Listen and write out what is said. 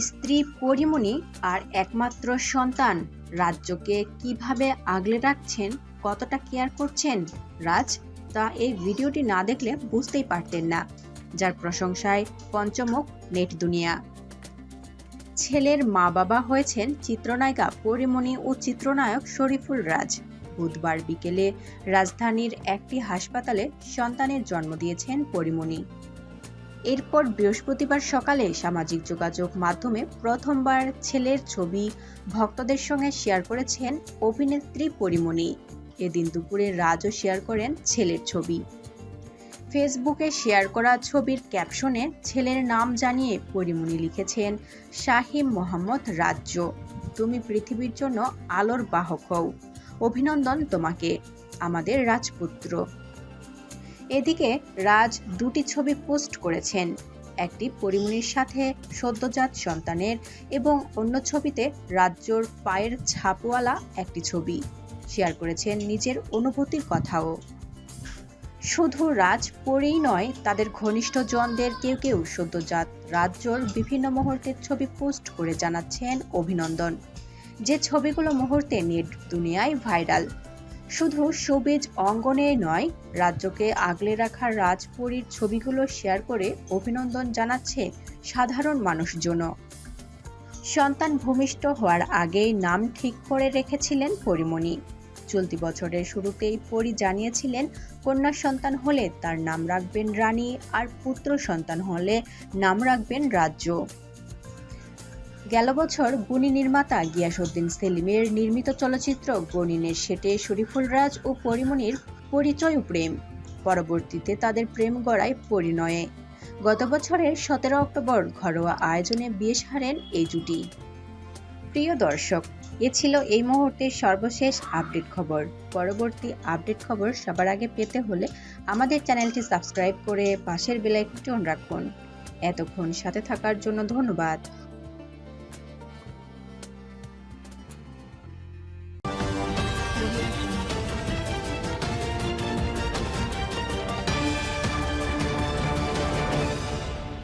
স্ত্রী পরিমণি আর একমাত্র সন্তান। রাজ্যকে কীভাবে আগলে রাখছেন, কতটা কেয়ার করছেন রাজ, তা এই ভিডিওটি না দেখলে বুঝতেই পারতেন না। যার প্রশংসায় পঞ্চমুখ নেট দুনিয়া। ছেলের মা বাবা হয়েছেন চিত্রনায়িকা পরিমণি ও চিত্রনায়ক শরীফুল রাজ। বুধবার বিকেলে রাজধানীর একটি হাসপাতালে সন্তানের জন্ম দিয়েছেন পরিমণি। এরপর বৃহস্পতিবার সকালে সামাজিক যোগাযোগ মাধ্যমে প্রথমবার ছেলের ছবি ভক্তদের সঙ্গে শেয়ার করেছেন অভিনেত্রী পরিমণি। এদিন দুপুরে রাজও শেয়ার করেন ছেলের ছবি। ফেসবুকে শেয়ার করা ছবির ক্যাপশনে ছেলের নাম জানিয়ে পরিমণি লিখেছেন শাহিম মোহাম্মদ রাজ্য। তুমি পৃথিবীর জন্য আলোর বাহক হও অভিনন্দন তোমাকে, আমাদের রাজপুত্র। এদিকে রাজ দুটি ছবি পোস্ট করেছেন। একটি পরিমণির সাথে সদ্যজাত সন্তানের এবং অন্য ছবিতে রাজ্যর পায়ের ছাপওয়ালা একটি ছবি। শেয়ার করেছেন নিজের অনুভূতির কথাও। শুধু রাজ পরেই নয়, তাদের ঘনিষ্ঠ জনদের কেউ কেউ সদ্যজাত রাজ্যর বিভিন্ন মুহূর্তের ছবি পোস্ট করে জানাচ্ছেন অভিনন্দন। যে ছবিগুলো মুহূর্তে নেট দুনিয়ায় ভাইরাল শুধু সবিজ অঙ্গনে নয়, রাজ্যকে আগলে রাখা রাজপুরীর ছবিগুলো শেয়ার করে অভিনন্দন জানাচ্ছে সাধারণ মানুষজন সন্তান ভূমিষ্ঠ হওয়ার আগেই নাম ঠিক করে রেখেছিলেন পরিমণি। চলতি বছরের শুরুতেই পরি জানিয়েছিলেন কন্যা সন্তান হলে তার নাম রাখবেন রানী আর পুত্র সন্তান হলে নাম রাখবেন রাজ্য। গেল বছর গুণী নির্মাতা গিয়াসউদ্দিন সেলিমের নির্মিত চলচ্চিত্র গণিনের সেটে শরীফুল রাজ ও পরিমণির পরিচয় প্রেম। পরবর্তীতে তাদের প্রেম গড়ায় পরিণয়ে। গত বছরের সতেরো অক্টোবর ঘরোয়া আয়োজনে বিয়ে সারেন এই জুটি। প্রিয় দর্শক, এ ছিল এই মুহূর্তের সর্বশেষ আপডেট খবর। পরবর্তী আপডেট খবর সবার আগে পেতে হলে আমাদের চ্যানেলটি সাবস্ক্রাইব করে পাশের বেলাইকনটি অন রাখুন। এতক্ষণ সাথে থাকার জন্য ধন্যবাদ।